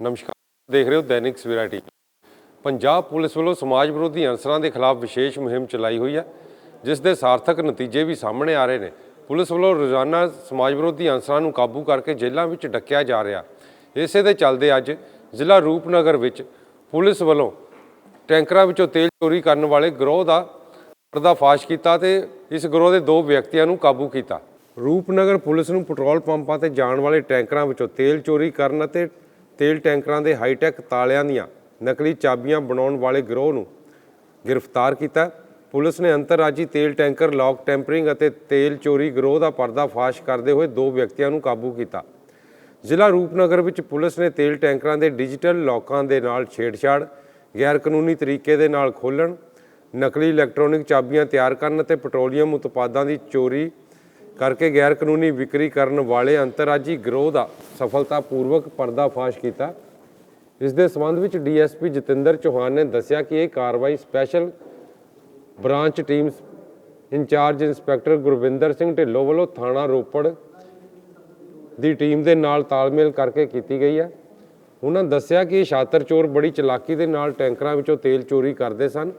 ਨਮਸਕਾਰ। ਦੇਖ ਰਹੇ ਹੋ ਦੈਨਿਕ ਸਵੇਰਾ ਟੀਵੀ। ਪੰਜਾਬ ਪੁਲਿਸ ਵੱਲੋਂ ਸਮਾਜ ਵਿਰੋਧੀ ਅਨਸਰਾਂ ਦੇ ਖਿਲਾਫ ਵਿਸ਼ੇਸ਼ ਮੁਹਿੰਮ ਚਲਾਈ ਹੋਈ ਹੈ, ਜਿਸ ਦੇ ਸਾਰਥਕ ਨਤੀਜੇ ਵੀ ਸਾਹਮਣੇ ਆ ਰਹੇ ਨੇ। ਪੁਲਿਸ ਵੱਲੋਂ ਰੋਜ਼ਾਨਾ ਸਮਾਜ ਵਿਰੋਧੀ ਅਨਸਰਾਂ ਨੂੰ ਕਾਬੂ ਕਰਕੇ ਜੇਲ੍ਹਾਂ ਵਿੱਚ ਡੱਕਿਆ ਜਾ ਰਿਹਾ। ਇਸੇ ਦੇ ਚੱਲਦੇ ਅੱਜ ਜ਼ਿਲ੍ਹਾ ਰੂਪਨਗਰ ਵਿੱਚ ਪੁਲਿਸ ਵੱਲੋਂ ਟੈਂਕਰਾਂ ਵਿੱਚੋਂ ਤੇਲ ਚੋਰੀ ਕਰਨ ਵਾਲੇ ਗਰੋਹ ਦਾ ਪਰਦਾਫਾਸ਼ ਕੀਤਾ ਤੇ ਇਸ ਗਰੋਹ ਦੇ ਦੋ ਵਿਅਕਤੀਆਂ ਨੂੰ ਕਾਬੂ ਕੀਤਾ। ਰੂਪਨਗਰ ਪੁਲਿਸ ਨੂੰ ਪੈਟਰੋਲ ਪੰਪਾਂ ਤੇ ਜਾਣ ਵਾਲੇ ਟੈਂਕਰਾਂ ਵਿੱਚੋਂ ਤੇਲ ਚੋਰੀ ਕਰਨ ਅਤੇ ਤੇਲ ਟੈਂਕਰਾਂ ਦੇ ਹਾਈਟੈਕ ਤਾਲਿਆਂ ਦੀਆਂ ਨਕਲੀ ਚਾਬੀਆਂ ਬਣਾਉਣ ਵਾਲੇ ਗਰੋਹ ਨੂੰ ਗ੍ਰਿਫਤਾਰ ਕੀਤਾ। ਪੁਲਿਸ ਨੇ ਅੰਤਰਰਾਜੀ ਤੇਲ ਟੈਂਕਰ, ਲੌਕ ਟੈਂਪਰਿੰਗ ਅਤੇ ਤੇਲ ਚੋਰੀ ਗਰੋਹ ਦਾ ਪਰਦਾਫਾਸ਼ ਕਰਦੇ ਹੋਏ ਦੋ ਵਿਅਕਤੀਆਂ ਨੂੰ ਕਾਬੂ ਕੀਤਾ। ਜ਼ਿਲ੍ਹਾ ਰੂਪਨਗਰ ਵਿੱਚ ਪੁਲਿਸ ਨੇ ਤੇਲ ਟੈਂਕਰਾਂ ਦੇ ਡਿਜੀਟਲ ਲੌਕਾਂ ਦੇ ਨਾਲ ਛੇੜਛਾੜ ਗੈਰ ਕਾਨੂੰਨੀ ਤਰੀਕੇ ਦੇ ਨਾਲ ਖੋਲ੍ਹਣ, ਨਕਲੀ ਇਲੈਕਟ੍ਰੋਨਿਕ ਚਾਬੀਆਂ ਤਿਆਰ ਕਰਨ ਅਤੇ ਪੈਟਰੋਲੀਅਮ ਉਤਪਾਦਾਂ ਦੀ ਚੋਰੀ ਕਰਕੇ ਗੈਰ ਕਾਨੂੰਨੀ ਵਿਕਰੀ ਕਰਨ ਵਾਲੇ ਅੰਤਰਰਾਜੀ ਗਰੋਹ ਦਾ ਸਫਲਤਾਪੂਰਵਕ ਪਰਦਾਫਾਸ਼ ਕੀਤਾ। ਇਸ ਦੇ ਸੰਬੰਧ ਵਿੱਚ ਡੀਐਸਪੀ ਜਤਿੰਦਰ ਚੌਹਾਨ ਨੇ ਦੱਸਿਆ ਕਿ ਇਹ ਕਾਰਵਾਈ special branch team incharge inspector Gurvinder Singh Dhillon ਵੱਲੋਂ ਥਾਣਾ ਰੋਪੜ ਦੀ ਟੀਮ ਦੇ ਨਾਲ ਤਾਲਮੇਲ ਕਰਕੇ ਕੀਤੀ ਗਈ ਹੈ। ਉਹਨਾਂ ਦੱਸਿਆ ਕਿ ਇਹ ਸ਼ਾਤਰ ਚੋਰ ਬੜੀ ਚਲਾਕੀ ਦੇ ਨਾਲ ਟੈਂਕਰਾਂ ਵਿੱਚੋਂ ਤੇਲ ਚੋਰੀ ਕਰਦੇ ਸਨ।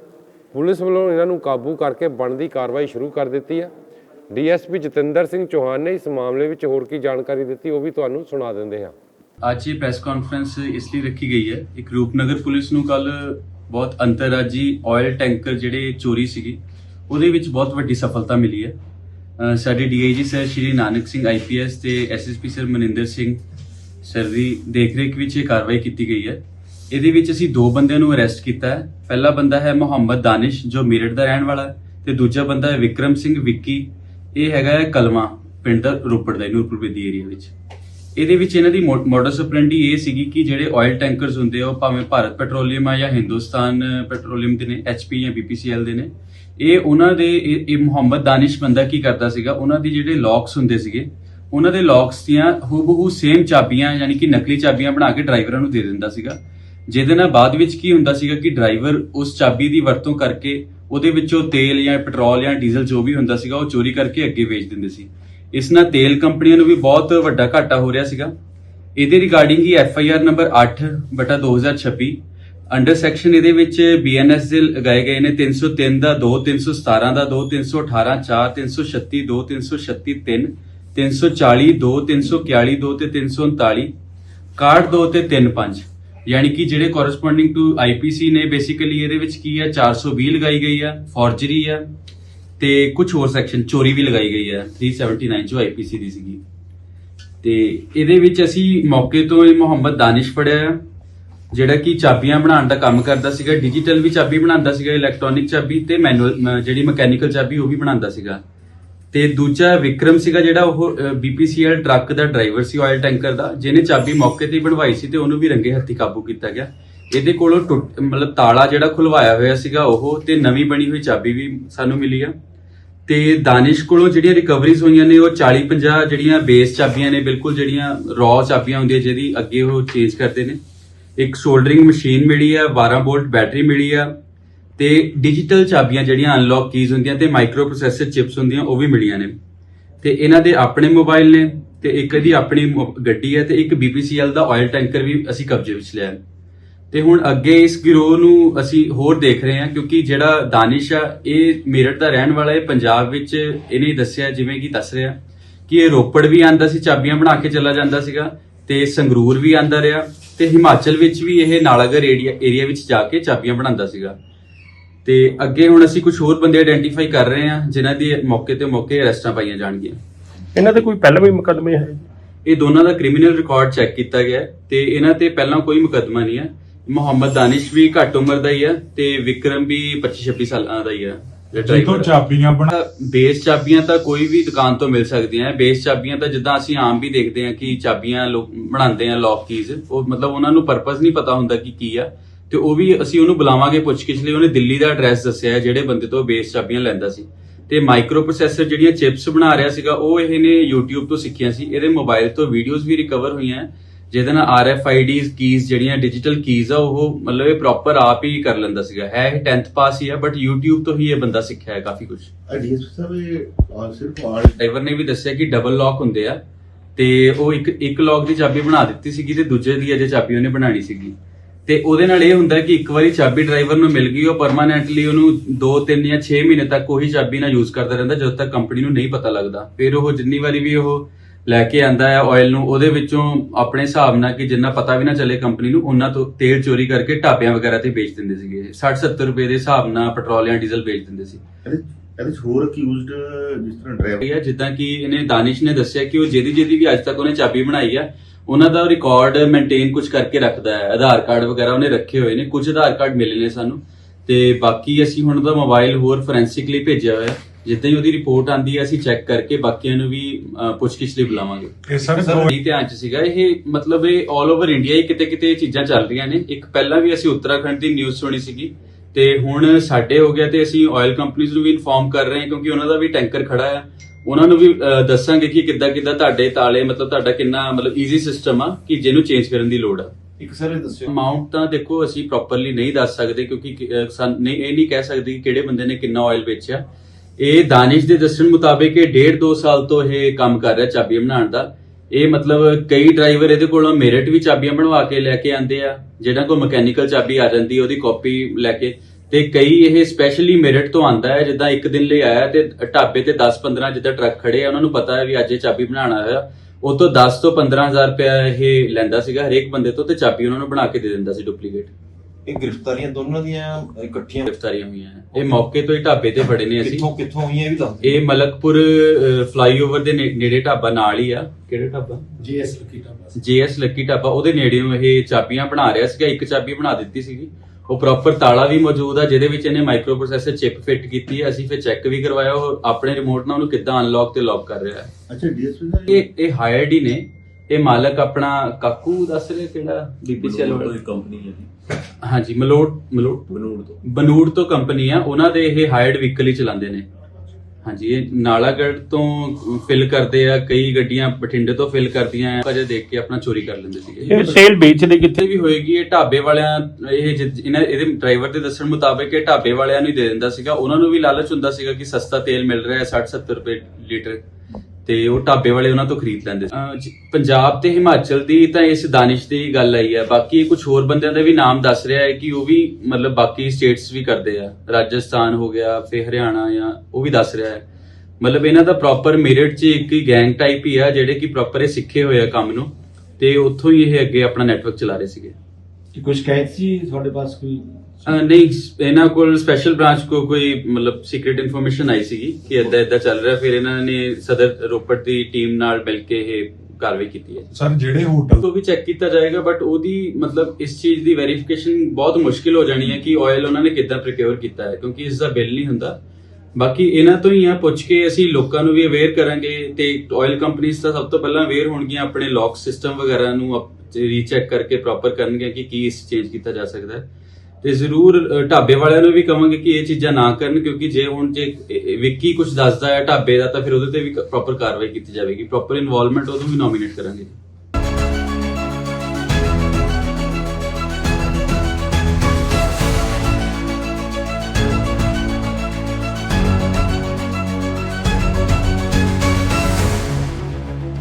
ਪੁਲਿਸ ਵੱਲੋਂ ਇਹਨਾਂ ਨੂੰ ਕਾਬੂ ਕਰਕੇ ਬਣਦੀ ਕਾਰਵਾਈ ਸ਼ੁਰੂ ਕਰ ਦਿੱਤੀ ਹੈ। ਡੀਐਸਪੀ ਜਤਿੰਦਰ ਸਿੰਘ ਚੌਹਾਨ ਨੇ ਇਸ ਮਾਮਲੇ ਵਿੱਚ ਹੋਰ ਕੀ ਜਾਣਕਾਰੀ ਦਿੱਤੀ ਉਹ ਵੀ ਤੁਹਾਨੂੰ ਸੁਣਾ ਦਿੰਦੇ ਹਾਂ। ਅੱਜ ਇਹ ਪ੍ਰੈਸ ਕਾਨਫਰੰਸ ਇਸ ਲਈ ਰੱਖੀ ਗਈ ਹੈ, ਇੱਕ ਰੂਪਨਗਰ ਪੁਲਿਸ ਨੂੰ ਕੱਲ ਬਹੁਤ ਅੰਤਰਰਾਜੀ ਆਇਲ ਟੈਂਕਰ ਜਿਹੜੇ ਚੋਰੀ ਸੀਗੀ, ਉਹਦੇ ਵਿੱਚ ਬਹੁਤ ਵੱਡੀ ਸਫਲਤਾ ਮਿਲੀ ਹੈ। ਅਹ ਸਾਡੇ DIG sir Shri Nanak Singh IPS ਤੇ SSP sir Maninder Singh sir ਦੀ ਦੇਖਰੇਖ ਵਿੱਚ ਇਹ ਕਾਰਵਾਈ ਕੀਤੀ ਗਈ ਹੈ। ਇਹਦੇ ਵਿੱਚ ਅਸੀਂ ਦੋ ਬੰਦਿਆਂ ਨੂੰ ਅਰੈਸਟ ਕੀਤਾ ਹੈ। ਪਹਿਲਾ ਬੰਦਾ ਹੈ ਮੁਹੰਮਦ ਦਾਨਿਸ਼, ਜੋ ਮੇਰਠ ਦਾ ਰਹਿਣ ਵਾਲਾ ਹੈ, ਤੇ ਦੂਜਾ ਬੰਦਾ ਹੈ ਵਿਕਰਮ ਸਿੰਘ ਵਿੱਕੀ ਇਹ ਹੈਗਾ ਹੈ ਕਲਮਾ, ਪਿੰਡ ਦਾ ਰੋਪੜ ਦਾ, ਨੂਰਪੁਰ ਬੇਦੀ ਏਰੀਆ ਵਿੱਚ। ਇਹਦੇ ਵਿੱਚ ਇਹਨਾਂ ਦੀ ਮੋਡਸ ਆਪਰੈਂਡੀ ਇਹ ਸੀਗੀ ਕਿ ਜਿਹੜੇ ਆਇਲ ਟੈਂਕਰਸ ਹੁੰਦੇ ਆ, ਉਹ ਭਾਵੇਂ ਭਾਰਤ ਪੈਟਰੋਲੀਅਮ ਆ ਜਾਂ ਹਿੰਦੁਸਤਾਨ ਪੈਟਰੋਲੀਅਮ ਦੇ ਨੇ ਐਚਪੀ ਜਾਂ ਬੀਪੀਸੀਐਲ ਦੇ ਨੇ, ਇਹ ਉਹਨਾਂ ਦੇ, ਇਹ ਮੁਹੰਮਦ ਦਾਨਿਸ਼ ਬੰਦਾ ਕੀ ਕਰਦਾ ਸੀਗਾ, ਉਹਨਾਂ ਦੀ ਜਿਹੜੇ ਲੌਕਸ ਹੁੰਦੇ ਸੀਗੇ, ਉਹਨਾਂ ਦੇ ਲੌਕਸ ਦੀਆਂ ਹੂਬਹੂ ਸੇਮ ਚਾਬੀਆਂ, ਯਾਨੀ ਕਿ ਨਕਲੀ ਚਾਬੀਆਂ ਬਣਾ ਕੇ ਡਰਾਈਵਰਾਂ ਨੂੰ ਦੇ ਦਿੰਦਾ ਸੀਗਾ। ਜਿਹਦੇ ਨਾਲ ਬਾਅਦ ਵਿੱਚ ਕੀ ਹੁੰਦਾ ਸੀਗਾ ਕਿ ਡਰਾਈਵਰ ਉਸ ਚਾਬੀ ਦੀ ਵਰਤੋਂ ਕਰਕੇ ਉਹਦੇ ਵਿੱਚੋਂ ਤੇਲ ਜਾਂ ਪੈਟਰੋਲ ਜਾਂ ਡੀਜ਼ਲ ਜੋ ਵੀ ਹੁੰਦਾ ਸੀਗਾ ਉਹ ਚੋਰੀ ਕਰਕੇ ਅੱਗੇ ਵੇਚ ਦਿੰਦੇ ਸੀ। ਇਸ ਨਾਲ ਤੇਲ ਕੰਪਨੀਆਂ ਨੂੰ ਵੀ ਬਹੁਤ ਵੱਡਾ ਘਾਟਾ ਹੋ ਰਿਹਾ ਸੀਗਾ। ਇਹਦੇ ਰਿਗਾਰਡਿੰਗ ਹੀ ਐਫ ਆਈ ਆਰ ਨੰਬਰ 8 ਬਟਾ 2026 ਅੰਡਰ ਸੈਕਸ਼ਨ ਇਹਦੇ ਵਿੱਚ ਬੀਐਨਐਸ ਦੇ ਲਗਾਏ ਗਏ ਨੇ 303 ਦਾ 2 317 ਦਾ 2 318 4 336 2 336 3 340 2 341 2 ਤੇ 339 61 2 ਤੇ 35 ਯਾਨੀ ਕਿ ਜਿਹੜੇ ਕੋਰਸਪੋਂਡਿੰਗ ਟੂ ਆਈਪੀਸੀ ਨੇ ਬੇਸਿਕਲੀ ਇਹਦੇ ਵਿੱਚ ਕੀ ਹੈ 420 ਲਗਾਈ ਗਈ ਹੈ ਫੋਰਜਰੀ ਹੈ ਤੇ ਕੁਝ ਹੋਰ ਸੈਕਸ਼ਨ ਚੋਰੀ ਵੀ ਲਗਾਈ ਗਈ ਹੈ 379 ਜੋ ਆਈਪੀਸੀ ਦੀ ਸੀਗੀ। ਤੇ ਇਹਦੇ ਵਿੱਚ ਅਸੀਂ ਮੌਕੇ ਤੋਂ ਇਹ ਮੁਹੰਮਦ ਦਾਨਿਸ਼ ਫੜਿਆ ਜਿਹੜਾ ਕਿ ਚਾਬੀਆਂ ਬਣਾਉਣ ਦਾ ਕੰਮ ਕਰਦਾ ਸੀਗਾ ਡਿਜੀਟਲ ਵੀ ਚਾਬੀ ਬਣਾਉਂਦਾ ਸੀਗਾ ਇਲੈਕਟ੍ਰੋਨਿਕ ਚਾਬੀ ਤੇ ਮੈਨੂਅਲ ਜਿਹੜੀ ਮਕੈਨੀਕਲ ਚਾਬੀ ਉਹ ਵੀ ਬਣਾਉਂਦਾ ਸੀਗਾ। ਤੇ ਦੂਜਾ ਵਿਕਰਮ ਸੀਗਾ ਜਿਹੜਾ ਉਹ ਬੀਪੀਸੀਐਲ ਟਰੱਕ ਦਾ ਡਰਾਈਵਰ ਸੀ ਆਇਲ ਟੈਂਕਰ ਦਾ, ਜਿਹਨੇ ਚਾਬੀ ਮੌਕੇ ਤੇ ਹੀ ਬਣਵਾਈ ਸੀ ਤੇ ਉਹਨੂੰ ਵੀ ਰੰਗੇ ਹੱਥੀ ਕਾਬੂ ਕੀਤਾ ਗਿਆ। ਇਹਦੇ ਕੋਲੋਂ ਟੁੱਟ- ਮਤਲਬ ਤਾਲਾ ਜਿਹੜਾ ਖੁਲਵਾਇਆ ਹੋਇਆ ਸੀਗਾ ਉਹ ਤੇ ਨਵੀਂ ਬਣੀ ਹੋਈ ਚਾਬੀ ਵੀ ਸਾਨੂੰ ਮਿਲੀ ਆ। ਤੇ ਦਾਨਿਸ਼ ਕੋਲੋਂ ਜਿਹੜੀਆਂ ਰਿਕਵਰੀਜ਼ ਹੋਈਆਂ ਨੇ, ਉਹ 40 50 ਜਿਹੜੀਆਂ ਬੇਸ ਚਾਬੀਆਂ ਨੇ, ਬਿਲਕੁਲ ਜਿਹੜੀਆਂ ਰॉ ਚਾਬੀਆਂ ਹੁੰਦੀਆਂ ਜਿਹਦੀ ਅੱਗੇ ਉਹ ਚੇਂਜ ਕਰਦੇ ਨੇ। ਇੱਕ ਸੋਲਡਰਿੰਗ ਮਸ਼ੀਨ ਮਿਲੀ ਆ 12 ਵੋਲਟ ਬੈਟਰੀ ਮਿਲੀ ਆ ਤੇ ਡਿਜੀਟਲ ਚਾਬੀਆਂ ਜਿਹੜੀਆਂ ਅਨਲੌਕ ਕੀਜ਼ ਹੁੰਦੀਆਂ ਤੇ ਮਾਈਕਰੋ ਪ੍ਰੋਸੈਸਰ ਚਿਪਸ ਹੁੰਦੀਆਂ, ਉਹ ਵੀ ਮਿਲੀਆਂ ਨੇ ਤੇ ਇਹਨਾਂ ਦੇ ਆਪਣੇ ਮੋਬਾਈਲ ਨੇ ਤੇ ਇੱਕ ਇਹਦੀ ਆਪਣੀ ਮੋ- ਗੱਡੀ ਹੈ ਤੇ ਇੱਕ BPCL ਦਾ ਆਇਲ ਟੈਂਕਰ ਵੀ ਅਸੀਂ ਕਬਜ਼ੇ ਵਿੱਚ ਲਿਆ ਹੈ। ਤੇ ਹੁਣ ਅੱਗੇ ਇਸ ਗਿਰੋਹ ਨੂੰ ਅਸੀਂ ਹੋਰ ਦੇਖ ਰਹੇ ਹਾਂ ਕਿਉਂਕਿ ਜਿਹੜਾ ਦਾਨਿਸ਼ ਆ, ਇਹ ਮੇਰਠ ਦਾ ਰਹਿਣ ਵਾਲਾ ਹੈ, ਪੰਜਾਬ ਵਿੱਚ ਇਹਨੇ ਦੱਸਿਆ ਜਿਵੇਂ ਕਿ ਦੱਸ ਰਿਹਾ ਕਿ ਇਹ ਰੋਪੜ ਵੀ ਆਂਦਾ ਸੀ, ਚਾਬੀਆਂ ਬਣਾ ਕੇ ਚਲਾ ਜਾਂਦਾ ਸੀਗਾ ਤੇ ਸੰਗਰੂਰ ਵੀ ਆਂਦਾ ਰਿਹਾ ਤੇ ਹਿਮਾਚਲ ਵਿੱਚ ਵੀ ਇਹ ਨਾਲਾਗਰ ਏਰੀਆ ਏਰੀਆ ਵਿੱਚ ਜਾ ਕੇ ਚਾਬੀਆਂ ਬਣਾਉਂਦਾ ਸੀਗਾ ਤੇ ਅੱਗੇ ਹੁਣ ਅਸੀਂ ਕੁਝ ਹੋਰ ਬੰਦੇ ਆਇਡੈਂਟੀਫਾਈ ਕਰ ਰਹੇ ਹਾਂ ਜਿਨ੍ਹਾਂ ਦੀ ਮੌਕੇ ਤੇ ਮੌਕੇ ਅਰੈਸਟਾਂ ਪਾਈਆਂ ਜਾਣਗੀਆਂ। ਇਹਨਾਂ ਦੇ ਕੋਈ ਪਹਿਲਾਂ ਵੀ ਮੁਕੱਦਮੇ ਹੈ? ਇਹ ਦੋਨਾਂ ਦਾ ਕ੍ਰਿਮੀਨਲ ਰਿਕਾਰਡ ਚੈੱਕ ਕੀਤਾ ਗਿਆ ਹੈ ਤੇ ਇਹਨਾਂ ਤੇ ਪਹਿਲਾਂ ਕੋਈ ਮੁਕੱਦਮਾ ਨਹੀਂ ਹੈ। ਮੁਹੰਮਦ ਦਾਨਿਸ਼ ਵੀ ਘੱਟ ਉਮਰ ਦਾ ਹੀ ਹੈ ਤੇ ਵਿਕਰਮ ਵੀ 25 26 ਸਾਲਾਂ ਦਾ ਹੀ ਹੈ। ਹੈ। ਚਾਬੀਆਂ ਬਣਾ ਬੇਸ ਚਾਬੀਆਂ ਤਾਂ ਕੋਈ ਵੀ ਦੁਕਾਨ ਤੋਂ ਮਿਲ ਸਕਦੀਆਂ ਹੈ। ਬੇਸ ਚਾਬੀਆਂ ਤਾਂ ਜਿੱਦਾਂ ਅਸੀਂ ਆਮ ਵੀ ਦੇਖਦੇ ਹਾਂ ਕਿ ਚਾਬੀਆਂ ਲੋਕ ਬਣਾਉਂਦੇ ਆ ਲੌਕ ਕੀਜ਼ ਉਹ ਮਤਲਬ ਉਹਨਾਂ ਨੂੰ ਪਰਪਸ ਨਹੀਂ ਪਤਾ ਹੁੰਦਾ ਕਿ ਕੀ ਆ। ਤੇ ਉਹ ਵੀ ਅਸੀਂ ਉਹਨੂੰ ਬੁਲਾਵਾਂਗੇ ਪੁੱਛਗਿੱਛ ਲਈ। ਉਹਨੇ ਦਿੱਲੀ ਦਾ ਐਡਰੈਸ ਦੱਸਿਆ ਜਿਹੜੇ ਬੰਦੇ ਤੋਂ ਬੇਸ ਚਾਬੀਆਂ ਲੈਂਦਾ ਸੀ। ਤੇ ਮਾਈਕਰੋ ਪ੍ਰੋਸੈਸਰ ਜਿਹੜੀਆਂ ਚਿਪਸ ਬਣਾ ਰਿਹਾ ਸੀਗਾ ਉਹ ਇਹਨੇ YouTube ਤੋਂ ਸਿੱਖੀਆਂ ਸੀ। ਇਹਦੇ ਮੋਬਾਈਲ ਤੋਂ ਵੀਡੀਓਜ਼ ਵੀ ਰਿਕਵਰ ਹੋਈਆਂ ਜਿਹਦੇ ਨਾਲ RFIDs ਕੀਜ਼ ਜਿਹੜੀਆਂ ਡਿਜੀਟਲ ਕੀਜ਼ ਆ ਉਹ ਮਤਲਬ ਇਹ ਪ੍ਰੋਪਰ ਆਪ ਹੀ ਕਰ ਲੈਂਦਾ ਸੀਗਾ। ਹੈ ਇਹ 10th ਪਾਸ ਹੀ ਹੈ ਬਟ YouTube ਤੋਂ ਹੀ ਇਹ ਬੰਦਾ ਸਿੱਖਿਆ ਹੈ ਕਾਫੀ ਕੁਝ ਡੀਐਸਪੀ ਸਾਹਿਬ ਇਹ ਔਰ ਸਿਰਫ ਆਲ ਡਰਾਈਵਰ ਨੇ ਵੀ ਦੱਸਿਆ ਕਿ ਡਬਲ ਲੌਕ ਹੁੰਦੇ ਆ ਤੇ ਉਹ ਇੱਕ ਇੱਕ ਲੌਕ ਦੀ ਚਾਬੀ ਬਣਾ ਦਿੱਤੀ ਸੀਗੀ ਤੇ ਦੂਜੇ ਦੀ ਅਜੇ ਚਾਬੀ ਉਹਨੇ ਬਣਾਣੀ ਸੀਗੀ। ਤੇ ਉਹਦੇ ਨਾਲ ਇਹ ਹੁੰਦਾ ਕਿ ਇੱਕ ਵਾਰੀ ਚਾਬੀ ਡਰਾਈਵਰ ਨੂੰ ਮਿਲ ਗਈ ਉਹ ਪਰਮਾਨੈਂਟਲੀ ਉਹਨੂੰ 2 3 ਜਾਂ 6 ਮਹੀਨੇ ਤੱਕ ਉਹੀ ਚਾਬੀ ਨਾਲ ਯੂਜ਼ ਕਰਦਾ ਰਹਿੰਦਾ ਜਦੋਂ ਤੱਕ ਕੰਪਨੀ ਨੂੰ ਨਹੀਂ ਪਤਾ ਲੱਗਦਾ। ਫਿਰ ਉਹ ਜਿੰਨੀ ਵਾਰੀ ਵੀ ਉਹ ਲੈ ਕੇ ਆਂਦਾ ਹੈ ਆਇਲ ਨੂੰ ਉਹਦੇ ਵਿੱਚੋਂ ਆਪਣੇ ਹਿਸਾਬ ਨਾਲ ਕਿ ਜਿੰਨਾ ਪਤਾ ਵੀ ਨਾ ਚੱਲੇ ਕੰਪਨੀ ਨੂੰ ਉਹਨਾਂ ਤੋਂ ਤੇਲ ਚੋਰੀ ਕਰਕੇ ਢਾਬਿਆਂ ਵਗੈਰਾ ਤੇ ਵੇਚ ਦਿੰਦੇ ਸੀਗੇ। 60 70 ਰੁਪਏ ਦੇ ਹਿਸਾਬ ਨਾਲ ਪੈਟਰੋਲ ਜਾਂ ਡੀਜ਼ਲ ਵੇਚ ਦਿੰਦੇ ਸੀ। ਇਹਦੇ 'ਚ ਹੋਰ ਅਕਿਊਜ਼ਡ ਜਿਸ ਤਰ੍ਹਾਂ ਡਰਾਈਵਰ ਹੈ ਜਿੱਦਾਂ ਕਿ ਇਹਨੇ ਦਾਨਿਸ਼ ਨੇ ਦੱਸਿਆ ਕਿ ਉਹ ਜਿਹਦੀ ਜਿਹਦੀ ਵੀ ਅੱਜ ਤੱਕ ਉਹਨੇ ਚਾਬੀ ਬਣਾਈ ਆ ਉਹਨਾਂ ਦਾ ਰਿਕਾਰਡ ਮੇਨਟੇਨ ਕੁਝ ਕਰਕੇ ਰੱਖਦਾ ਹੈ। ਆਧਾਰ ਕਾਰਡ ਵਗੈਰਾ ਉਹਨੇ ਰੱਖੇ ਹੋਏ ਨੇ। ਕੁਝ ਆਧਾਰ ਕਾਰਡ ਮਿਲੇ ਨੇ ਸਾਨੂੰ। ਤੇ ਬਾਕੀ ਅਸੀਂ ਹੁਣ ਉਹਦਾ ਮੋਬਾਈਲ ਹੋਰ ਫੋਰੈਂਸਿਕਲੀ ਭੇਜਿਆ ਹੋਇਆ। ਜਿੱਦਾਂ ਹੀ ਉਹਦੀ ਰਿਪੋਰਟ ਆਂਦੀ ਹੈ ਅਸੀਂ ਚੈੱਕ ਕਰਕੇ ਬਾਕੀਆਂ ਨੂੰ ਵੀ ਪੁੱਛਗਿੱਛ ਲਈ ਬੁਲਾਵਾਂਗੇ। ਇਹ ਸਰ ਇਹ ਧਿਆਨ ਚ ਸੀਗਾ। ਇਹ ਮਤਲਬ ਇਹ 올 ਓਵਰ ਇੰਡੀਆ ਹੀ ਕਿਤੇ ਕਿਤੇ ਇਹ ਚੀਜ਼ਾਂ ਚੱਲ ਰਹੀਆਂ ਨੇ। ਇੱਕ ਪਹਿਲਾਂ ਵੀ ਅਸੀਂ ਉੱਤਰਾਖੰਡ ਦੀ ਨਿਊਜ਼ ਸੁਣੀ ਸੀਗੀ। ਤੇ ਹੁਣ ਸਾਡੇ ਹੋ ਗਿਆ ਤੇ ਅਸੀਂ ਆਇਲ ਕੰਪਨੀਆਂ ਨੂੰ ਵੀ ਇਨਫੋਰਮ ਕਰ ਰਹੇ ਹਾਂ ਕਿਉਂਕਿ ਉਹਨਾਂ ਦਾ ਵੀ ਟੈਂਕਰ ਖੜਾ ਹੈ ਉਹਨਾਂ ਨੂੰ ਵੀ ਦੱਸਾਂਗੇ ਕਿ ਕਿੱਦਾਂ ਕਿੱਦਾਂ ਤੁਹਾਡੇ ਤਾਲੇ ਮਤਲਬ ਤੁਹਾਡਾ ਕਿੰਨਾ ਮਤਲਬ ਈਜ਼ੀ ਸਿਸਟਮ ਆ ਕਿ ਜਿਹਨੂੰ ਚੇਂਜ ਕਰਨ ਦੀ ਲੋੜ ਆ। ਇੱਕ ਸਰ ਇਹ ਦੱਸਿਓ। ਅਮਾਉਂਟ ਤਾਂ ਦੇਖੋ ਅਸੀਂ ਪ੍ਰੋਪਰਲੀ ਨਹੀਂ ਦੱਸ ਸਕਦੇ ਕਿਉਂਕਿ ਨਹੀਂ ਇਹ ਨਹੀਂ ਕਹਿ ਸਕਦੇ ਕਿ ਕਿਹੜੇ ਬੰਦੇ ਨੇ ਕਿੰਨਾ ਆਇਲ ਵੇਚਿਆ। ਇਹ ਦਾਨਿਸ਼ ਦੇ ਦੱਸਣ ਮੁਤਾਬਿਕ ਇਹ ਡੇਢ ਦੋ ਸਾਲ ਤੋਂ ਇਹ ਕੰਮ ਕਰ ਰਿਹਾ ਚਾਬੀਆਂ ਬਣਾਉਣ ਦਾ। ਇਹ ਮਤਲਬ ਕਈ ਡਰਾਈਵਰ ਇਹਦੇ ਕੋਲੋਂ ਮੇਰਟ ਵੀ ਚਾਬੀਆਂ ਬਣਵਾ ਕੇ ਲੈ ਕੇ ਆਂਦੇ ਆ। ਜਿਹੜਾ ਕੋਈ ਮਕੈਨੀਕਲ ਚਾਬੀ ਆ ਜਾਂਦੀ ਉਹਦੀ ਕਾਪੀ ਲੈ ਕੇ ਤੇ ਕਈ ਇਹ ਸਪੈਸ਼ਲੀ ਮੇਰਟ ਤੋਂ ਆਂਦਾ ਹੈ, ਜਿੱਦਾਂ ਇੱਕ ਦਿਨ ਲਈ ਆਇਆ ਤੇ ਢਾਬੇ ਤੇ 10 15 ਜਿੱਦਾਂ ਟਰੱਕ ਖੜੇ ਆ, ਉਹਨਾਂ ਨੂੰ ਪਤਾ ਹੈ ਵੀ ਅੱਜ ਇਹ ਚਾਬੀ ਬਣਾਉਣਾ ਹੋਇਆ ਉਹ ਤੋਂ 10 ਤੋਂ 15000 ਰੁਪਇਆ ਇਹ ਲੈਂਦਾ ਸੀਗਾ ਹਰੇਕ ਬੰਦੇ ਤੋਂ ਤੇ ਚਾਬੀ ਉਹਨਾਂ ਨੂੰ ਬਣਾ ਕੇ ਦੇ ਦਿੰਦਾ ਸੀ ਡੁਪਲੀਕੇਟ ਇਹ ਗ੍ਰਿਫਤਾਰੀਆਂ ਦੋਨਾਂ ਦੀਆਂ ਇਕੱਠੀਆਂ ਗ੍ਰਿਫਤਾਰੀਆਂ ਹੋਈਆਂ। ਇਹ ਮੌਕੇ ਤੋਂ ਹੀ ਢਾਬੇ ਤੇ ਫੜੇ ਨੇ ਅਸੀਂ। ਕਿੱਥੋਂ ਕਿੱਥੋਂ ਹੋਈਆਂ ਇਹ ਵੀ ਦੱਸ ਦਿਓ। ਇਹ ਮਲਕਪੁਰ ਫਲਾਈਓਵਰ ਦੇ ਨੇ- ਨੇੜੇ ਢਾਬਾ ਨਾਲ ਹੀ ਆ। ਕਿਹੜੇ dhaba? GS Lucky Dhaba GS Lucky Dhaba. ਉਹਦੇ ਨੇੜੇ ਨੂੰ ਇਹ ਚਾਬੀਆਂ ਬਣਾ ਰਿਹਾ ਸੀਗਾ ਇੱਕ ਚਾਬੀ ਬਣਾ ਦਿੱਤੀ ਸੀਗੀ। ਉਹ ਪ੍ਰੋਪਰ ਤਾਲਾ ਵੀ ਮੌਜੂਦ ਆ ਜਿਹਦੇ ਵਿੱਚ ਇਹਨੇ ਮਾਈਕਰੋ ਪ੍ਰੋਸੈਸਰ ਚਿਪ ਫਿੱਟ ਕੀਤੀ ਹੈ ਅਸੀਂ ਫਿਰ ਚੈੱਕ ਵੀ ਕਰਵਾਇਆ ਉਹ ਆਪਣੇ ਰਿਮੋਟ ਨਾਲ ਉਹਨੂੰ ਕਿੱਦਾਂ ਅਨਲੌਕ ਤੇ ਲੌਕ ਕਰ ਰਿਹਾ ਹੈ। ਅੱਛਾ ਡੀਐਸਪੀ ਦਾ ਇਹ ਇਹ ਹਾਇਰਡ ਹੀ ਨੇ। ਇਹ ਮਾਲਕ ਆਪਣਾ ਕਾਕੂ ਦੱਸ ਰਿਹਾ ਕਿਹੜਾ? ਬੀਪੀਸੀਐਲ ਕੋਈ ਕੰਪਨੀ ਹੈ ਜੀ। ਹਾਂਜੀ ਮਲੋਟ ਮਲੋਟ? ਬਨੂੜ ਤੋਂ। ਬਨੂੜ ਤੋਂ ਕੰਪਨੀ ਆ। ਉਹਨਾਂ ਦੇ ਇਹ ਹਾਇਰਡ ਵਹੀਕਲ ਹੀ ਚਲਾਉਂਦੇ ਨੇ। ਹਾਂਜੀ ਇਹ ਨਾਲਾਗੜ੍ਹ ਤੋਂ ਫਿਲ ਕਰਦੇ ਆ ਕਈ ਗੱਡੀਆਂ ਬਠਿੰਡੇ ਤੋਂ ਫਿਲ ਕਰਦੀਆਂ ਆ। ਅਜੇ ਦੇਖ ਕੇ ਆਪਣਾ ਚੋਰੀ ਕਰ ਲੈਂਦੇ ਸੀਗੇ। ਇਹ ਤੇਲ ਵੇਚਦੇ ਕਿੱਥੇ? ਵੀ ਹੋਏਗੀ ਇਹ ਢਾਬੇ ਵਾਲਿਆਂ ਇਹ ਇਹਨਾਂ ਇਹਦੇ ਡਰਾਈਵਰ ਦੇ ਦੱਸਣ ਮੁਤਾਬਕ ਇਹ ਢਾਬੇ ਵਾਲਿਆਂ ਨੂੰ ਹੀ ਦੇ ਦਿੰਦਾ ਸੀਗਾ। ਉਹਨਾਂ ਨੂੰ ਵੀ ਲਾਲਚ ਹੁੰਦਾ ਸੀਗਾ ਕਿ ਸਸਤਾ ਤੇਲ ਮਿਲ ਰਿਹਾ ਹੈ 60 70 ਰੁਪਏ ਲੀਟਰ। ਤੇ ਉਹ ਢਾਬੇ ਵਾਲੇ ਉਹਨਾਂ ਤੋਂ ਖਰੀਦ ਲੈਂਦੇ ਅਹ ਜ- ਪੰਜਾਬ ਤੇ ਹਿਮਾਚਲ ਦੀ ਤਾਂ ਇਸ ਦਾਨਿਸ਼ ਦੀ ਗੱਲ ਆਈ ਹੈ। ਬਾਕੀ ਕੁਝ ਹੋਰ ਬੰਦਿਆਂ ਦਾ ਵੀ ਨਾਮ ਦੱਸ ਰਿਹਾ ਹੈ ਕਿ ਉਹ ਵੀ ਮਤਲਬ ਬਾਕੀ ਸਟੇਟਸ ਵੀ ਕਰਦੇ ਆ। ਰਾਜਸਥਾਨ ਹੋ ਗਿਆ, ਫਿਰ ਹਰਿਆਣਾ ਜਾਂ ਉਹ ਵੀ ਦੱਸ ਰਿਹਾ ਹੈ। ਮਤਲਬ ਇਹਨਾਂ ਦਾ ਪ੍ਰੋਪਰ ਮੇਰਿਟ 'ਚ ਇੱਕ ਹੀ ਗੈਂਗ ਟਾਈਪ ਹੀ ਆ ਜਿਹੜੇ ਕਿ ਪ੍ਰੋਪਰ ਇਹ ਸਿੱਖੇ ਹੋਏ ਆ ਕੰਮ ਨੂੰ। ਤੇ ਉੱਥੋਂ ਹੀ ਇਹ ਅੱਗੇ ਆਪਣਾ ਨੈਟਵਰਕ ਚਲਾ ਰਹੇ ਸੀਗੇ। ਕੁਝ ਸ਼ਿਕਾਇਤ ਸੀ ਤੁਹਾਡੇ ਪਾਸ ਕੋਈ? ਅਹ ਨਹੀਂ ਇਹਨਾਂ ਕੋਲ ਸਪੈਸ਼ਲ ਬ੍ਰਾਂਚ ਕੋ ਕੋਈ ਮਤਲਬ ਸੀਕ੍ਰੀਟ ਇਨਫੋਰਮੇਸ਼ਨ ਆਈ ਸੀਗੀ ਕਿ ਇਦਾਂ ਇਦਾਂ ਚੱਲ ਰਿਹਾ ਫਿਰ ਇਹਨਾਂ ਨੇ ਸਦਰ ਰੋਪੜ ਦੀ ਟੀਮ ਨਾਲ ਮਿਲ ਕੇ ਇਹ ਕਾਰਵਾਈ ਕੀਤੀ ਹੈ। ਸਰ ਜਿਹੜੇ ਹੋਟਲ ਤੋਂ ਵੀ ਚੈੱਕ ਕੀਤਾ ਜਾਏਗਾ ਬਟ ਉਹਦੀ ਮਤਲਬ ਇਸ ਚੀਜ਼ ਦੀ ਵੈਰੀਫਿਕੇਸ਼ਨ ਬਹੁਤ ਮੁਸ਼ਕਿਲ ਹੋ ਜਾਣੀ ਹੈ ਕਿ ਆਇਲ ਉਹਨਾਂ ਨੇ ਕਿੱਦਾਂ ਪ੍ਰੋਕਿਉਰ ਕੀਤਾ ਹੈ ਕਿਉਂਕਿ ਇਸ ਦਾ ਬਿੱਲ ਨਹੀਂ ਹੁੰਦਾ। ਬਾਕੀ ਇਹਨਾਂ ਤੋਂ ਹੀ ਆ, ਪੁੱਛ ਕੇ ਅਸੀਂ ਲੋਕਾਂ ਨੂੰ ਵੀ ਅਵੇਅਰ ਕਰਾਂਗੇ ਤੇ ਆਇਲ ਕੰਪਨੀਆਂ ਤਾਂ ਸਭ ਤੋਂ ਪਹਿਲਾਂ ਅਵੇਅਰ ਹੋਣਗੀਆਂ, ਆਪਣੇ ਲੌਕ ਸਿਸਟਮ ਵਗੈਰਾ ਨੂੰ ਰੀਚੈਕ ਕਰਕੇ ਪ੍ਰੋਪਰ ਕਰਨਗੇ ਕਿ ਕੀ ਇਸ ਚੇਂਜ ਕੀਤਾ ਜਾ ਸਕਦਾ ਹੈ। ਤੇ ਜ਼ਰੂਰ ਢਾਬੇ ਵਾਲਿਆਂ ਨੂੰ ਵੀ ਕਹਾਂਗੇ ਕਿ ਇਹ ਚੀਜ਼ਾਂ ਨਾ ਕਰਨ, ਕਿਉਂਕਿ ਜੇ ਹੁਣ ਜੇ ਇਹ- ਇਹ ਵਿੱਕੀ ਕੁਝ ਦੱਸਦਾ ਹੈ ਢਾਬੇ ਦਾ, ਤਾਂ ਫਿਰ ਉਹਦੇ ਤੇ ਵੀ ਪ੍ਰੋਪਰ ਕਾਰਵਾਈ ਕੀਤੀ ਜਾਵੇਗੀ ਪ੍ਰੋਪਰ ਇਨਵੋਲਵਮੈਂਟ ਉਹਨੂੰ ਵੀ ਨੋਮੀਨੇਟ ਕਰਾਂਗੇ।